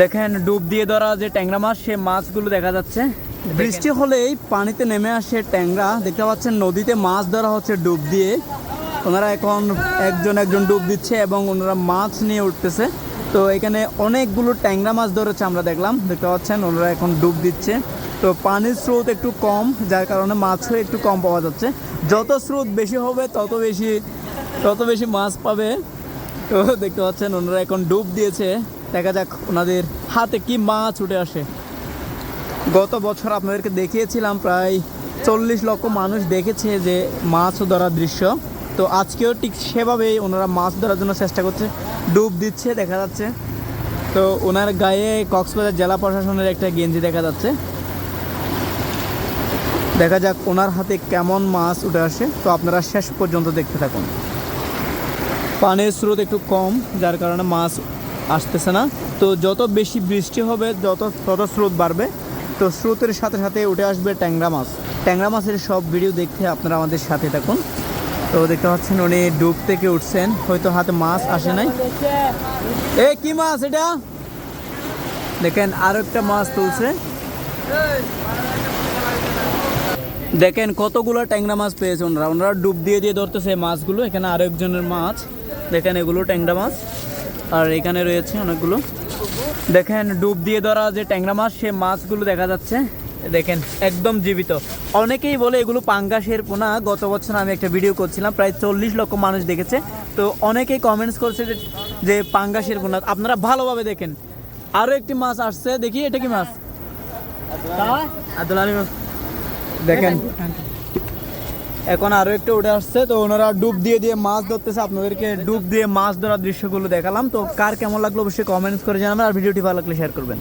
দেখেন, ডুব দিয়ে ধরা যে ট্যাংরা মাছ, সে মাছগুলো দেখা যাচ্ছে। বৃষ্টি হলেই পানিতে নেমে আসে ট্যাংরা। দেখতে পাচ্ছেন, নদীতে মাছ ধরা হচ্ছে ডুব দিয়ে। ওনারা এখন একজন একজন ডুব দিচ্ছে এবং ওনারা মাছ নিয়ে উঠতেছে। তো এখানে অনেকগুলো ট্যাংরা মাছ ধরেছে আমরা দেখলাম। দেখতে পাচ্ছেন, ওনারা এখন ডুব দিচ্ছে। তো পানির স্রোত একটু কম, যার কারণে মাছও একটু কম পাওয়া যাচ্ছে। যত স্রোত বেশি হবে, তত বেশি তত বেশি মাছ পাবে। তো দেখতে পাচ্ছেন, ওনারা এখন ডুব দিয়েছে। দেখা যাক ওনাদের হাতে কি মাছ উঠে আসে। গত বছর আপনাদেরকে দেখিয়েছিলাম, প্রায় চল্লিশ লক্ষ মানুষ দেখেছে যে মাছ ধরার দৃশ্য। তো আজকেও ঠিক সেভাবেই ওনারা মাছ ধরার জন্য চেষ্টা করছে। ডুব দিচ্ছে, দেখা যাচ্ছে। তো ওনার গায়ে কক্সবাজার জেলা প্রশাসনের একটা গেঞ্জি দেখা যাচ্ছে। দেখা যাক ওনার হাতে কেমন মাছ উঠে আসে। তো আপনারা শেষ পর্যন্ত দেখতে থাকুন। পানির স্রোত একটু কম, যার কারণে মাছ আসতেছে না। তো যত বেশি বৃষ্টি হবে, যত, তত স্রোত বাড়বে। তো স্রোতের সাথে সাথে উঠে আসবে ট্যাংরা মাছ। ট্যাংরা মাছের সব ভিডিও দেখতে আপনারা আমাদের সাথে থাকুন। তো দেখতে পাচ্ছেন উনি ডুব থেকে উঠছেন। হয়তো হাতে মাছ আসে নাই। এ, কি মাছ এটা? দেখেন, আরও একটা মাছ তুলছে। দেখেন, কতগুলো ট্যাংরা মাছ পেয়েছে ওনারা। ওনারা ডুব দিয়ে দিয়ে ধরতেছে মাছগুলো। এখানে আরও একজনের মাছ। দেখেন, এগুলো ট্যাংরা মাছ। আর এখানে রয়েছে অনেকগুলো। দেখেন ডুব দিয়ে ধরা যে ট্যাংরা মাছ সে মাছগুলো দেখা যাচ্ছে। দেখেন একদম জীবিত। অনেকেই বলে এগুলো পাঙ্গাসের পোনা। গত বছর আমি একটা ভিডিও করছিলাম প্রায় চল্লিশ লক্ষ মানুষ দেখেছে। তো অনেকেই কমেন্টস করছে যে যে পাঙ্গাসের পোনা। আপনারা ভালোভাবে দেখেন। আরও একটি মাছ আসছে। দেখি এটা কি মাছ? মাছ দেখেন। এখন আরও একটা উঠে আসছে, তো ওনারা ডুব দিয়ে দিয়ে মাছ ধরতেছে। আপনাদেরকে ডুব দিয়ে মাছ ধরার দৃশ্যগুলো দেখালাম। তো কার কেমন লাগল অবশ্যই কমেন্টস করে জানাবেন আর ভিডিওটি ভালো লাগলে শেয়ার করবেন।